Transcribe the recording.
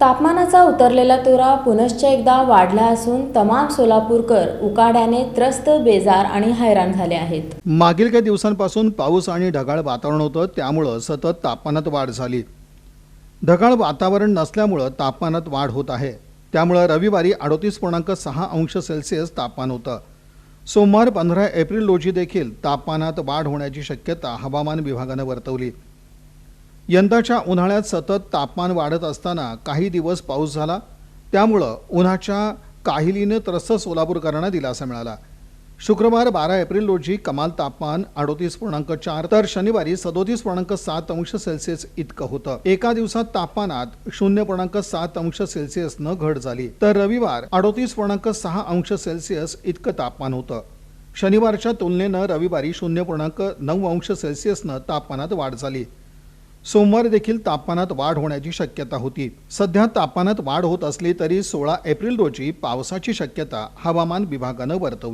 तापमानाचा उतरलेला तुरा पुनश्च एकदा वाढला असून तमाम सोलापूरकर उकाड्याने त्रस्त बेजार आणि हैराण झाले आहेत. मागील काही दिवसांपासून पाऊस आणि ढगाळ वातावरण होतं त्यामुळं सतत तापमानात वाढ झाली. ढगाळ वातावरण नसल्यामुळं तापमानात वाढ होत आहे. त्यामुळं रविवारी अडोतीस पूर्णांक सहा अंश सेल्सिअस तापमान होतं. सोमवार पंधरा एप्रिल रोजी देखील तापमानात वाढ होण्याची शक्यता हवामान विभागानं वर्तवली. यंदाच्या उन्हाळ्यात सतत तापमान वाढत असताना काही दिवस पाऊस झाला. त्यामुळं उन्हाच्या काहिलीनं त्रस्त सोलापूरकरांना दिलासा मिळाला. शुक्रवार बारा एप्रिल रोजी कमाल तापमान अडोतीस पूर्णांक चार तर शनिवारी सदोतीस पूर्णांक सात अंश सेल्सिअस इतकं होतं. एका दिवसात तापमानात शून्य पूर्णांक सात अंश सेल्सिअसनं घट झाली. तर रविवार अडोतीस पूर्णांक सहा अंश सेल्सिअस इतकं तापमान होतं. शनिवारच्या तुलनेनं रविवारी शून्य पूर्णांक नऊ अंश सेल्सिअसनं तापमानात वाढ झाली. सोमवारी देखील तापमानात वाढ होण्याची शक्यता होती. सध्या तापमानात वाढ होत असली तरी सोळा एप्रिल रोजी पावसाची शक्यता हवामान विभागानं वर्तवली.